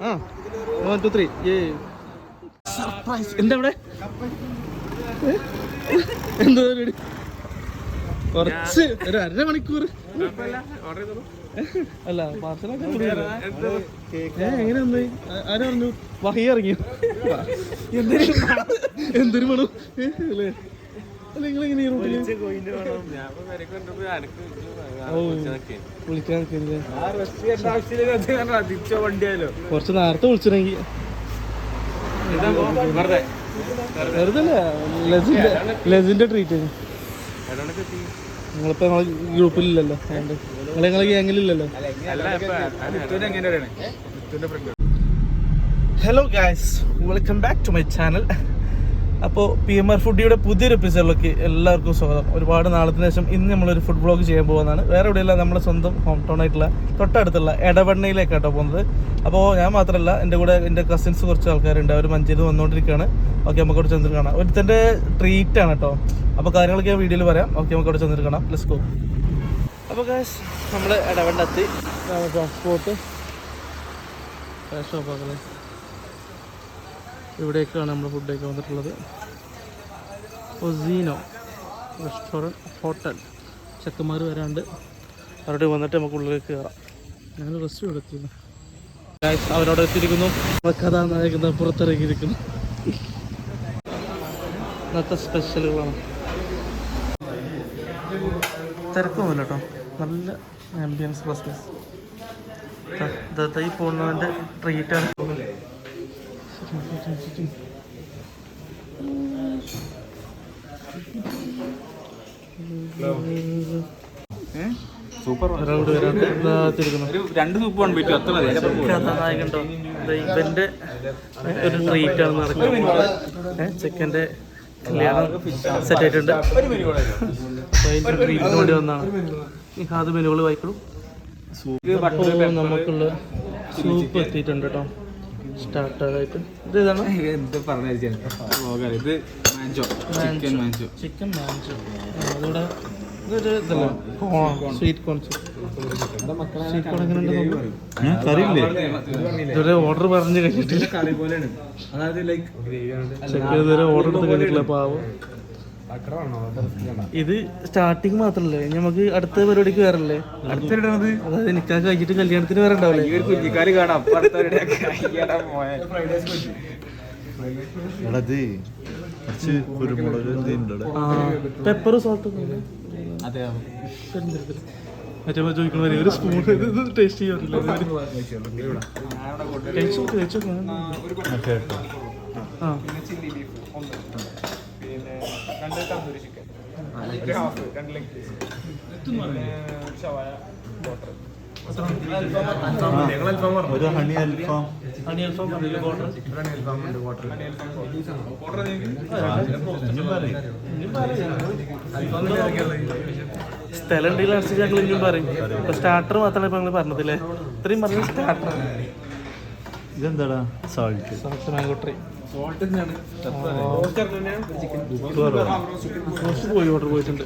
ആ. One two three surprise എന്താ ഇവിടെ എന്താ പരിപാടി കുറച്ച് ഒരു അര മണിക്കൂർ. അല്ല പാർസലൊക്കെ എങ്ങനെ വന്നു? ആരും പറഞ്ഞു? വഹി ഇറങ്ങി എന്തൊരു എന്തൊരു മണം? അല്ലേ? ഈ വിളിക്കാൻ നിൽക്കുന്നില്ലേ കുറച്ച് നേരത്തെ വിളിച്ചിരുന്നെങ്കിൽ വെറുതെ. ലസിന്റെ ലസിന്റെ ട്രീറ്റ് നിങ്ങളിപ്പോ ഞങ്ങളെ ഗ്രൂപ്പിലില്ലല്ലോ. അതുകൊണ്ട് നിങ്ങൾ നിങ്ങളെ ഗ്യാങ്ങിലില്ലല്ലോ. Hello guys welcome back to my channel അപ്പോൾ പി എം ആർ ഫുഡിയുടെ പുതിയൊരു എപ്പിസോഡിലേക്ക് എല്ലാവർക്കും സ്വാഗതം. ഒരുപാട് നാളത്തിന് ശേഷം ഇന്ന് നമ്മളൊരു ഫുഡ് ബ്ലോഗ് ചെയ്യാൻ പോകുന്നതാണ്. വേറെ എവിടെയല്ല നമ്മുടെ സ്വന്തം ഹോം ടൗൺ ആയിട്ടുള്ള തൊട്ടടുത്തുള്ള ഇടവണ്ണയിലേക്കാട്ടോ പോകുന്നത്. അപ്പോൾ ഞാൻ മാത്രമല്ല എന്റെ കൂടെ എന്റെ കസിൻസ് കുറച്ച് ആൾക്കാരുണ്ട്. അവർ മഞ്ചേരി വന്നുകൊണ്ടിരിക്കുകയാണ് ഓക്കെ നമുക്ക് അവിടെ ചെന്നിട്ട് കാണാം. ഒരുത്തന്റെ ട്രീറ്റ് ആണ് കേട്ടോ അപ്പോൾ കാര്യങ്ങളൊക്കെ ഞാൻ വീഡിയോയിൽ പറയാം. ഓക്കെ നമുക്ക് അവിടെ ചെന്നിട്ട് കാണാം. ലെറ്റ്സ് ഗോ അപ്പോൾ കാശ് നമ്മൾ എടവണ്ണെത്തി ട്രാൻസ്പോർട്ട് ഷോപ്പാക്കുന്നത് ഇവിടേക്കാണ് നമ്മൾ ഫുഡൊക്കെ വന്നിട്ടുള്ളത്. ഒസീനോ റെസ്റ്റോറന്റ് ഹോട്ടൽ ചെക്കന്മാർ വരാണ്ട് അവരോട് വന്നിട്ട് നമുക്ക് ഉള്ളിലേക്ക് കയറാം ഞാൻ റെസ്റ്റ് എടുത്തിരുന്നു അവരോട് എത്തിയിരിക്കുന്നു. കഥാനായകൻ പുറത്തിറങ്ങിയിരിക്കുന്നു. ഇന്നത്തെ സ്പെഷ്യലുകളാണ് തിരക്കൊന്നുമില്ല കേട്ടോ. നല്ല ആംബിയൻസ് ബസ് ഈ പോകുന്നതിന്റെ ട്രീറ്റാണ് ഒരാളോട് വരാണ്ട് ഒരു രണ്ട് സൂപ്പ് വൺ ബിറ്റു അത്ര മതി. കഥാനായകണ്ടോ ഇവന്റെ ഒരു ട്രീറ്റ് ആണ് നടക്കുന്നത്. ചെക്കന്റെ കല്യാണം സെറ്റ് ആയിട്ടുണ്ട്. അപ്പൊ അതിന്റെ ട്രീറ്റിന് വേണ്ടി വന്നാണ്. ഈ ഹാദ് മെനുകൾ വായിക്കണം അപ്പോൾ നമുക്കുള്ള സൂപ്പ് എത്തിയിട്ടുണ്ട് കേട്ടോ. സ്റ്റാർട്ടറായിട്ട് ഇത് ഏതാണ്? എന്ത് പറഞ്ഞു ഇത് manchow. Chicken manchow. Chicken manchow. അതുകൂടെ ഇതൊരു ഇതല്ല. Sweet corn. സ്വീറ്റ് കോൺ എങ്ങനെ ഇതുവരെ ഓർഡർ പറഞ്ഞു കഴിഞ്ഞിട്ടില്ല കറി പോലെയാണ്. അതായത് ലൈക്ക് ഇതുവരെ ഓർഡർ എടുത്ത് കഴിഞ്ഞിട്ടില്ല പാവം. ഇത് സ്റ്റാർട്ടിങ് മാത്രല്ലേ? നമുക്ക് അടുത്ത പരിപാടിക്ക് വേറല്ലേ അടുത്ത അതായത് നിക്കാ കഴിഞ്ഞിട്ട് കല്യാണത്തിന് വേറെ ഉണ്ടാവില്ലേ ഈ ഒരു കുഞ്ഞിക്കാര് കാണാം. കുറച്ച് കുരുമുളക് പെപ്പർ സോൾട്ട് അതെ മറ്റേ ചോദിക്കണ പോലെ ഒരു സ്പൂൺ ഇത് ടേസ്റ്റ് ചെയ്യാറില്ല. ഒരു honey alfaham honey alfaham alfaham order സ്ഥലം ഉണ്ടെങ്കിൽ അനുസരിച്ച് ഞങ്ങൾ ഇനിയും പറയും. ഇപ്പൊ സ്റ്റാർട്ടർ മാത്രമല്ല ഇപ്പൊ ഞങ്ങൾ പറഞ്ഞതില്ലേ ഇത്രയും പറഞ്ഞ സ്റ്റാർട്ടർ ഇതെന്താടാ? സാൾട്ട് സോൾട്ട് മാങ്കോട്ടറി സോൾട്ട് തന്നെയാണ്. കുറച്ച് പോയി ഓർഡർ പോയിട്ടുണ്ട്.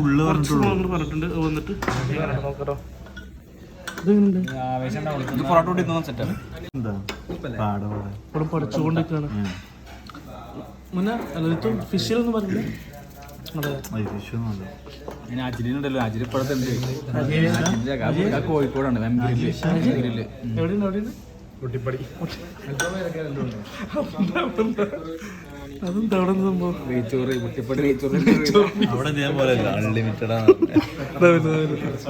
ഉള്ളു കുറച്ച് പറഞ്ഞിട്ടുണ്ട്. വന്നിട്ട് നോക്കട്ടോ. ഇതെങ്ങനെയുണ്ട്? ഇത് പൊറോട്ട സെറ്റാണ് എന്താ? പാട ഇവിടെ പഠിച്ചുകൊണ്ടിരിക്കുകയാണ് മുന്നേ പറഞ്ഞില്ലേ? പിന്നെ അജിനുണ്ടല്ലോ ഇപ്പോഴത്തെ കോഴിക്കോടാണ്. അതെന്താ അവിടെ സംഭവം? നെയ്ച്ചോറ് മുട്ടിപ്പടി നെയ്ച്ചോറ് അവിടെ ഞാൻ അൺലിമിറ്റഡ് ആണ്.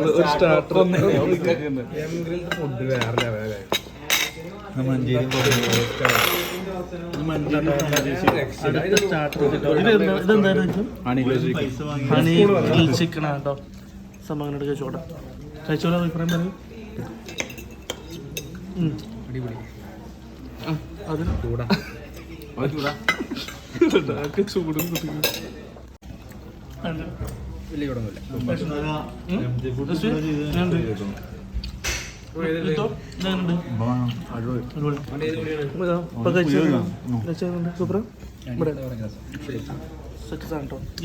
ഒരു സ്റ്റാർട്ടർ ഫുഡ് വേറെ മഞ്ചേരി അടുത്ത സ്റ്റാർട്ടർ ചിക്കൻ കേട്ടോ. സംഭവം അങ്ങനെ കഴിച്ചോട്ടെ കഴിച്ചോളൂ അഭിപ്രായം പറയും അത് ചൂടാ. ചൂടും കുട്ടിക്കും വലിയ ചൂടൊന്നുമില്ല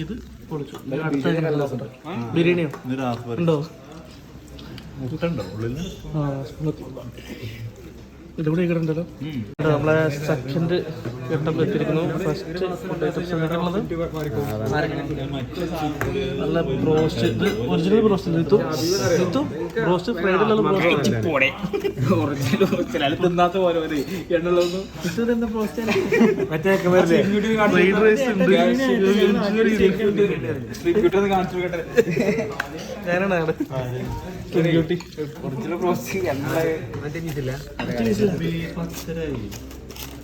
ഇത്? അടുത്ത എങ്ങനെ ബിരിയാണിയോ? ഉണ്ടോ? ഇതുകൂടെ കിടണ്ടല്ലോ നമ്മളെ സെക്കൻഡ് ഘട്ടം എത്തിയിരിക്കുന്നു ഫസ്റ്റ് ഫുഡ് ഐറ്റംസ് എന്തൊക്കെയുള്ളത് നല്ല ബ്രോസ്റ്റ് ഇത് original broast Lithu Lithu broast fried original broast തിന്നാത്ത പോലെ എണ്ണുള്ളതൊന്നും ഫ്രൈഡ് റൈസ് ഉണ്ട്. ഞാനാണ് ഒറിജിനൽ കിങ് ബ്യൂട്ടി ഒറിജിനൽ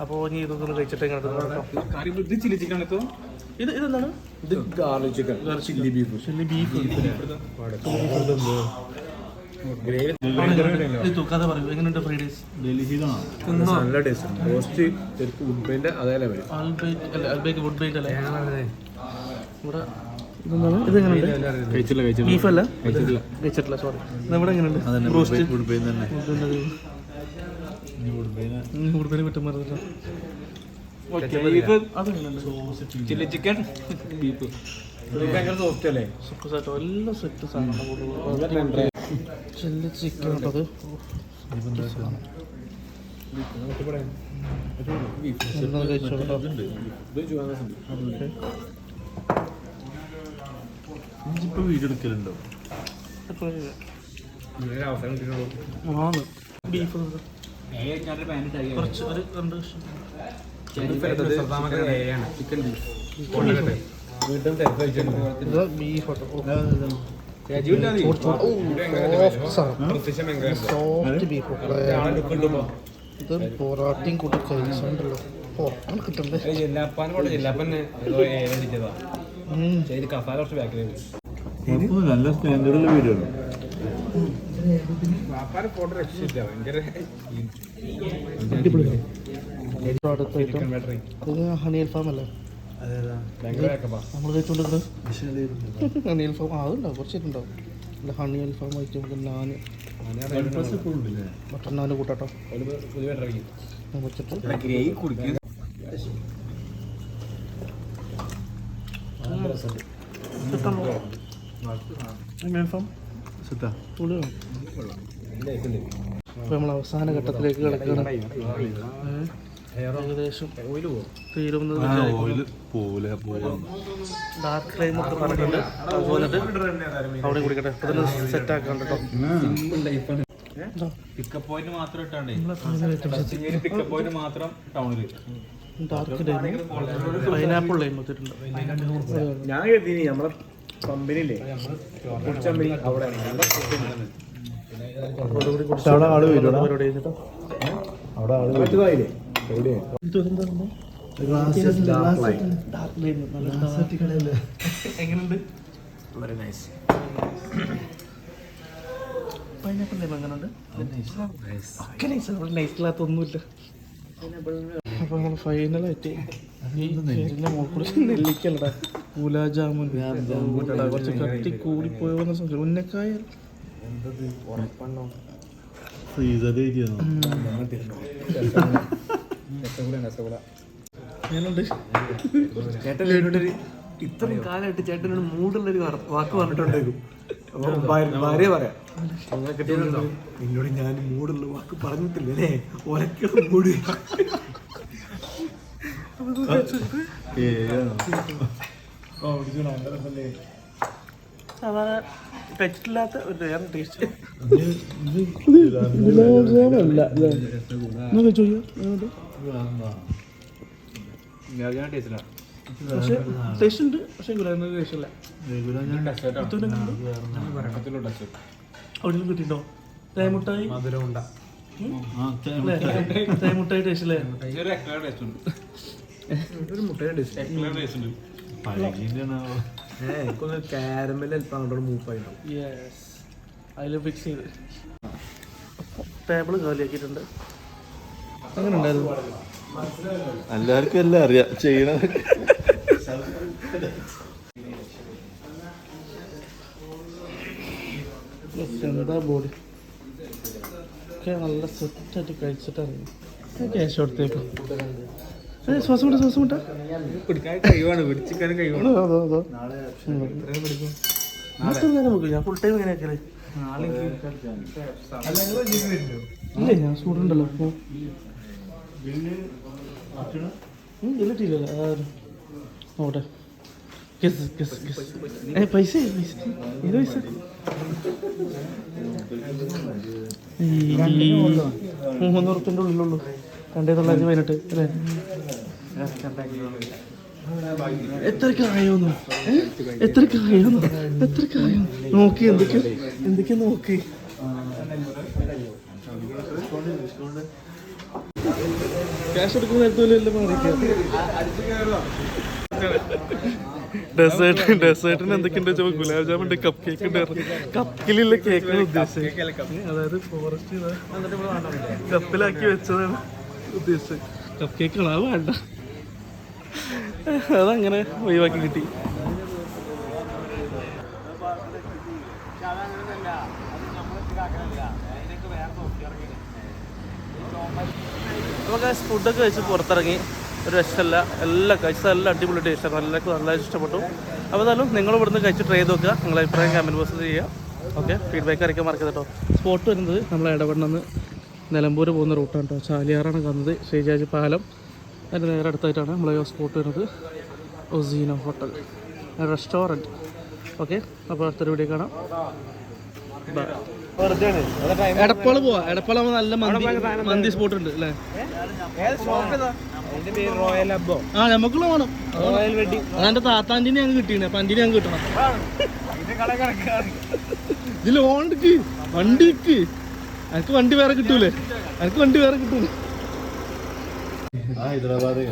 അപ്പൊ ഇനി ഇതൊക്കെ ഒന്ന് കഴിച്ചിട്ട് ഇപ്പൊ? ഇത് ഇതെന്താണ്? ഇത് garlic chicken chilli beef chilli beef നല്ല ടേസ്റ്റ് റോസ്റ്റ് ശരിക്കും അതേ ലെവൽ കഴിച്ചില്ല കഴിച്ചില്ല കഴിച്ചിട്ടില്ല സോറി ഇവിടെ എങ്ങനെയുണ്ട്? തന്നെ മറന്നില്ല. അതെങ്ങനെയുണ്ട് ചില്ലി ചിക്കൻ ബീഫ് ഭയങ്കര സോഫ്റ്റ് അല്ലേ? എല്ലാം സെറ്റ് സാധനം ചില്ലി ചിക്കൻ ഉണ്ടത് ഇപ്പൊ വീഡിയോ എടുക്കലുണ്ടോ? ആണ്. ബീഫ് കുറച്ച് ഒരു രണ്ട് chicken beef. Beef soft beef ഇത് പൊറാട്ടയും കൂട്ടി കഴിച്ചോണ്ടല്ലോ ഓ അങ്ങനെ കിട്ടണ്ടേ ജില്ലാപ്പാൻ കൂടെ ജില്ലാപ്പൻ ഏതടിച്ചതാ ഉം. ഇത് കസാല കുറച്ച് കുഴപ്പമൊന്നുമില്ല. നല്ല ഭയങ്കര ഇപ്പൊ അടുത്ത ഹണി അൽഫാം അല്ലേ നമ്മൾ കഴിച്ചുകൊണ്ടിരുന്നത് ഹണി അൽഫാം ആ അതുണ്ടാവും കുറച്ചിട്ടുണ്ടാവും അല്ല ഹണി അൽഫാം നാന് കൂട്ടാട്ടോ. വെച്ചിട്ട്. നമ്മൾ അവസാന ഘട്ടത്തിലേക്ക് കിടക്കുകയാണ്. ഓയിൽ പോവില്ല പോവാം. ഡാർക്ക് ക്ലൈം ഒക്കെ പറഞ്ഞിട്ടുണ്ട് നമുക്ക് വന്നിട്ട് അവിടെ കുടിക്കട്ടെ. അപ്പോൾ തന്നെ സെറ്റ് ആക്കാൻ കേട്ടോ പിക്കപ്പ് പോയിന്റ് മാത്രം ഇട്ടാണ്ടേ. പിക്കപ്പ് പോയിന്റ് മാത്രം ടൗണിൽ ലൈം. പൈനാപ്പിൾ ലൈം വെച്ചിട്ടുണ്ട് ഞാൻ കരുതി നമ്മളെ കമ്പനിയില്ലേ. കുടിച്ചമ്പനി അവിടെ. അവിടെ ആൾ വരും അവിടെ ആൾ എങ്ങനെയുണ്ട് വളരെ നൈസ് പൈനാപ്പിൾ ലൈം എങ്ങനെയുണ്ട് ഒക്കെ നൈസ് അവിടെ നൈസില്ലാത്ത ഒന്നുമില്ല അപ്പൊ നമ്മൾ ഫൈനലായിട്ട് നെല്ലിക്കല്ലടാ ഗുലാജാമുൻ കുറച്ച് കട്ടി കൂടിപ്പോയോന്ന് സംശയം. ഉന്നക്കായ? ഇരിക്കുന്നു ഞാനുണ്ട് ചേട്ടൻ എന്നോടൊരു ഇത്രയും കാലമായിട്ട് ചേട്ടനോട് മൂടുള്ള ഒരു വാക്ക് പറഞ്ഞിട്ടുണ്ടായിരുന്നു ഭാര്യ- പറയാം എന്നോട് ഞാൻ മൂടുള്ള വാക്ക് പറഞ്ഞിട്ടില്ല അല്ലേ ഒരക്കലും മൂടി സാധാരണ കഴിച്ചിട്ടില്ലാത്ത ഒരു വേറെ ടേസ്റ്റ് പക്ഷേ ടേസ്റ്റ് ഉണ്ട്. പക്ഷേ ഗുലാബ് ടേസ്റ്റ് ഇല്ല. അവിടെ കിട്ടിയിട്ടുണ്ടോ തേമുട്ടായി മധുരം ഉണ്ടാ. അല്ലേ? തേമുട്ടായി ടേസ്റ്റ് അല്ലേ ഒരു മുട്ടയുടെ ടേസ്റ്റ് പഴകിന്റെ ഏഹ് എനിക്കൊന്ന് കാരമൽ അല്പം അങ്ങോട്ട് മൂപ്പായിട്ടുണ്ടാവും യെസ് അതിൽ ഫിക്സ് ചെയ്ത്. ടേബിൾ കാലിയാക്കിയിട്ടുണ്ട് അങ്ങനെ ഉണ്ടായിരുന്നു എല്ലാവർക്കും എല്ലാം അറിയാം. ചെയ്യണത് എന്താ ബോഡി ഒക്കെ നല്ല സെറ്റായിട്ട് കഴിച്ചിട്ടാണ് ക്യാഷ് കൊടുത്തേക്കും ശ്വാസം വിട്ട ശ്വാസം വിട്ട വെക്കും ഞാൻ ഫുൾ ടൈം ഇങ്ങനെ ആക്കലേ ഇല്ലേ ഞാൻ സ്റ്റുഡന്റ് അപ്പോൾ ഇല്ലിട്ടില്ല നോട്ടെ ഗസ് ഗസ് കെസ് ഏ പൈസ പൈസ. ഏത് പൈസ? ഈ ഉറുപ്പിന്റെ ഉള്ളിലുള്ളൂ. രണ്ടേ തൊള്ളായിരത്തി പതിനെട്ട് അല്ലേ? എത്രക്കായോന്നു എത്രക്കായോന്നു എത്രക്കായോ നോക്കി എന്തൊക്കെ എന്തൊക്കെ നോക്കി. മാറിക്കാം ഡെസേർട്ട് ഡെസേർട്ടിന് എന്തൊക്കെയുണ്ട് ഗുലാബ് ജാമുൻ ഉണ്ട് കപ്പ് കേക്ക് ഉണ്ട് കപ്പിലുള്ള കേക്ക് ഉദ്ദേശിച്ചത്. അതായത് ഫോറസ്റ്റ് കപ്പിലാക്കി വെച്ചതാണ് ഉദ്ദേശിച്ചത്. കപ്പ് കേക്ക് അത് വേണ്ട. അതങ്ങനെ ഒഴിവാക്കി കിട്ടി. നമുക്ക് ഫുഡൊക്കെ കഴിച്ച് പുറത്തിറങ്ങി. ഒരു രക്ഷമല്ല എല്ലാം കഴിച്ചത് എല്ലാം അടിപൊളി ടേസ്റ്റാണ് എല്ലാവർക്കും നല്ല ഇഷ്ടപ്പെട്ടു. അപ്പോൾ എന്തായാലും നിങ്ങൾ ഇവിടുന്ന് കഴിച്ച് ട്രൈ ചെയ്ത് നോക്കുക. നിങ്ങളെ അഭിപ്രായം കമന്റ് ബോക്സിൽ ചെയ്യുക ഓക്കെ ഫീഡ്ബാക്ക് അറിയിക്കാൻ മറക്കരുത് കേട്ടോ സ്പോട്ട് വരുന്നത് നമ്മൾ ഇടപെടുന്ന നിലമ്പൂർ പോകുന്ന റൂട്ടാണ് കേട്ടോ ചാലിയാറാണ് കാണുന്നത്. ശ്രീജാജി പാലം. അതിന്റെ നേരെ അടുത്തായിട്ടാണ് നമ്മളെ സ്പോട്ട് വരുന്നത്. ഒസീനോ ഹോട്ടൽ റെസ്റ്റോറന്റ് ഓക്കെ അപ്പോൾ അടുത്തൊരു വീഡിയോ കാണാം. ബൈ എടപ്പാൾ പോവാ. എടപ്പാൾ നല്ല മന്തി മന്തി സ്പോട്ട് ഉണ്ട് അല്ലേ? എന്റെ പേര് റോയൽ അബ്ബോ ആ നമുക്കുള്ള വേണം. റോയൽ വെഡിങ് അതെന്റെ താത്താന്റെ ഞങ്ങൾക്ക് കിട്ടിയാണ് അപ്പൊ അന്റെ ഞങ്ങൾക്ക് കിട്ടണം. ഇതിൽ ഓൺ എടുക്ക് വണ്ടി എടുക്ക് എനിക്ക് വണ്ടി വേറെ കിട്ടൂലേ? എനിക്ക് വണ്ടി വേറെ കിട്ടൂലേ? ഹൈദരാബാദ്.